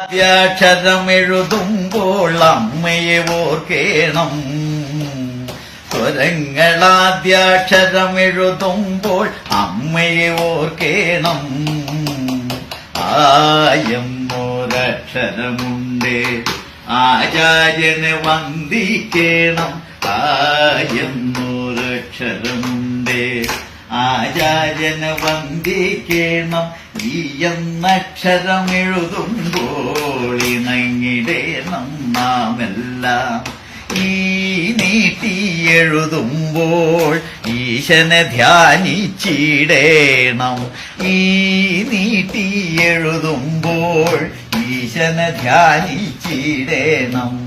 ആദ്യാക്ഷരമെഴുതുമ്പോൾ അമ്മയെ ഓർക്കേണം. സ്വരങ്ങളാദ്യാക്ഷരമെഴുതുമ്പോൾ അമ്മയെ ഓർക്കേണം. ആയം ഒരക്ഷരമുണ്ട് ആചാര്യനെ വന്ദിക്കേണം. ആയം ഒരക്ഷരമുണ്ട് ആചാര്യനെ വന്ദിക്കണം ഈ എന്നക്ഷരം എഴുതുമ്പോൾ ഇണങ്ങിടേണം നാമെല്ലാം. ഈ നീട്ടി എഴുതുമ്പോൾ ഈശനെ ധ്യാനിച്ചിടേണം. ഈ നീട്ടി എഴുതുമ്പോൾ ഈശനെ ധ്യാനിച്ചിടേണം.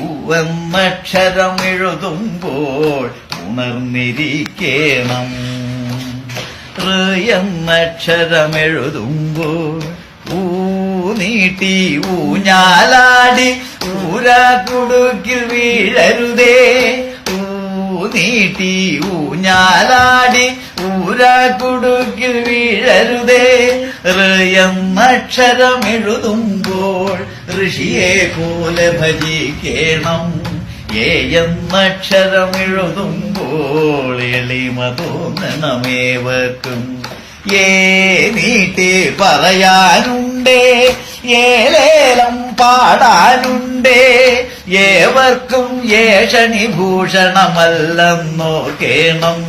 ഊവെന്നക്ഷരം എഴുതുമ്പോൾ ഉണർന്നിരിക്കണം. ഋ എന്നക്ഷരമെഴുതുമ്പോൾ ഊ നീട്ടി ഊഞ്ഞാലാടി ഊരാ കുടുക്കിൽ വീഴരുതേ. ഊ നീട്ടി ഊഞ്ഞാലാടി ഊരാ കുടുക്കിൽ വീഴരുതേ. എന്നക്ഷരമെഴുതുമ്പോൾ ഋഷിയെ പോലെ ഭജിക്കണം. ഏ എന്നക്ഷരമെഴുതുമ്പോൾ എളിമ തോന്നണമേവർക്കും ഏ നീട്ടി പറയാനുണ്ടേ ഏലേലം പാടാനുണ്ടേ ഏവർക്കും ഏഷണി ഭൂഷണമല്ലെന്നോർക്കേണം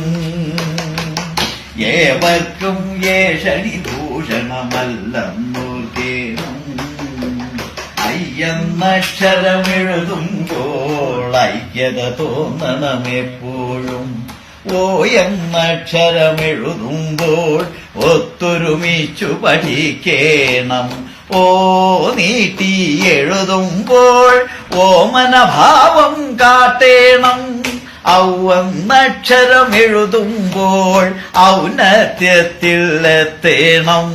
ഏവർക്കും ഏഷണി ഭൂഷണമല്ലെന്നോർക്കേണം അയ്യെന്നക്ഷരമെഴുതുമ്പോൾ ഐക്യത തോന്നണമെപ്പോഴും. ഓ എന്നക്ഷരമെഴുതുമ്പോൾ ഒത്തൊരുമിച്ചു പഠിക്കേണം ഓ നീട്ടി എഴുതുമ്പോൾ ഓ മനഭാവം കാട്ടേണം. ഔവന്നക്ഷരമെഴുതുമ്പോൾ ഔന്നത്യത്തിൽ എത്തേണം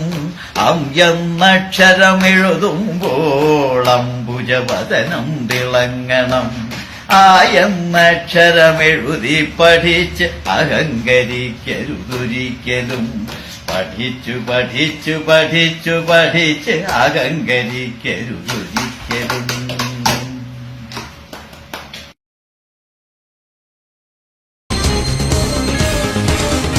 അം തിളങ്ങണം. ആ എന്നക്ഷരമെഴുതി പഠിച്ച് അഹങ്കരിക്കരുതൊരിക്കലും. പഠിച്ചു പഠിച്ചു പഠിച്ചു പഠിച്ച് അഹങ്കരിക്കരുതൊരിക്കലും.